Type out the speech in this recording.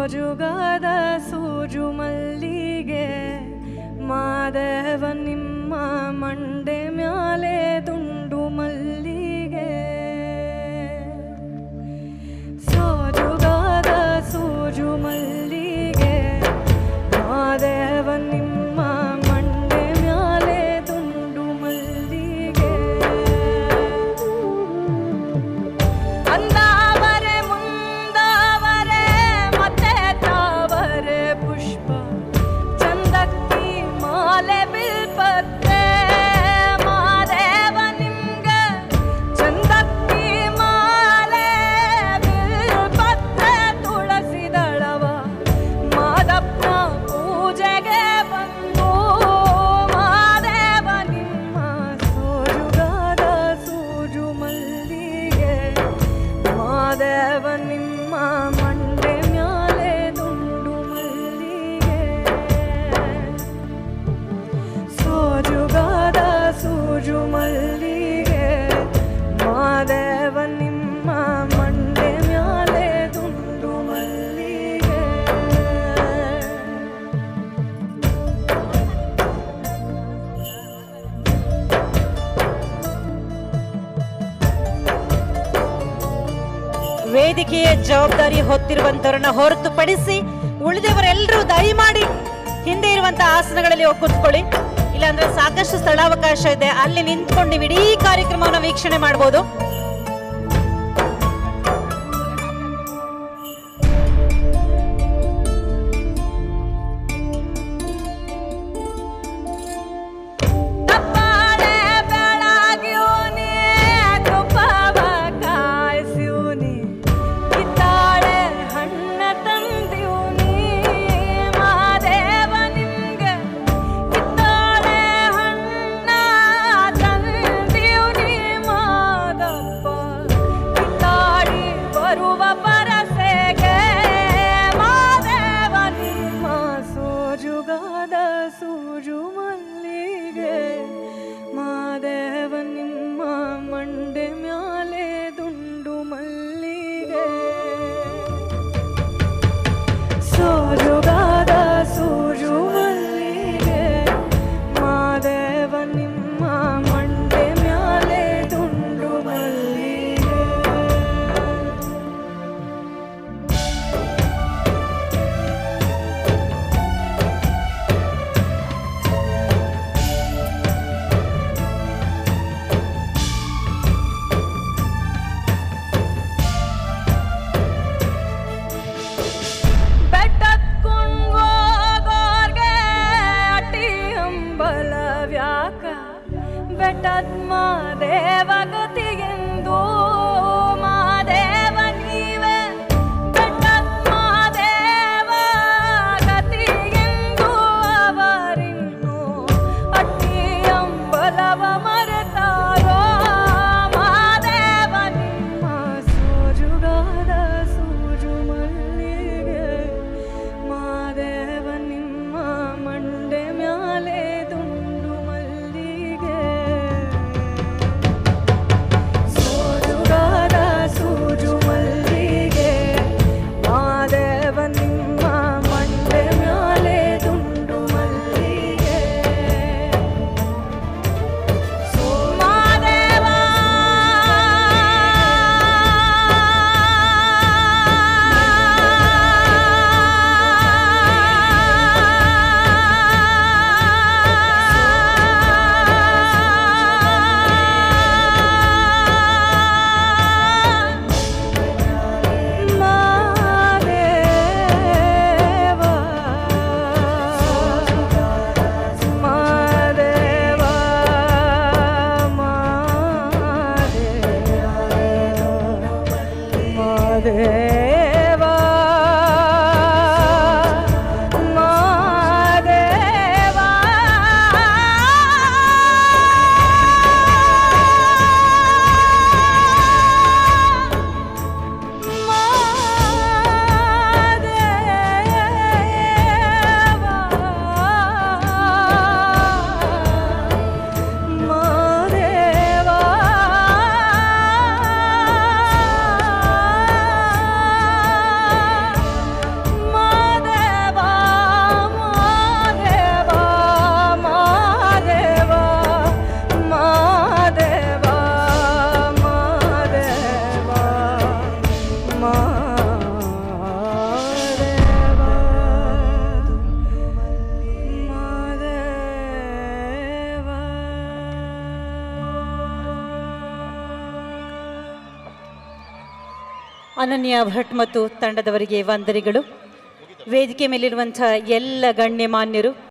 ಸೋಜುಗದ ಸೋಜು ಮಲ್ಲಿಗೆ ಮಾದೇವ ನಿಮ್ಮ ಮಂಡೆ ಮ್ಯಾಲೆ ತು ವೈದ್ಯಕೀಯ ಜವಾಬ್ದಾರಿ ಹೊತ್ತಿರುವಂತವರನ್ನ ಹೊರತುಪಡಿಸಿ ಉಳಿದವರೆಲ್ಲರೂ ದಯ ಮಾಡಿ ಹಿಂದೆ ಇರುವಂತಹ ಆಸನಗಳಲ್ಲಿ ಹೋಗಿ ಕುತ್ಕೊಳ್ಳಿ. ಇಲ್ಲಾಂದ್ರೆ ಸಾಕಷ್ಟು ಸ್ಥಳಾವಕಾಶ ಇದೆ. ಅಲ್ಲಿ ನಿಂತ್ಕೊಂಡು ಇಡೀ ಕಾರ್ಯಕ್ರಮವನ್ನು ವೀಕ್ಷಣೆ ಮಾಡಬಹುದು mujer. ಅನನ್ಯ ಭಟ್ ಮತ್ತು ತಂಡದವರಿಗೆ ವಂದನೆಗಳು. ವೇದಿಕೆ ಮೇಲಿರುವಂಥ ಎಲ್ಲ ಗಣ್ಯಮಾನ್ಯರು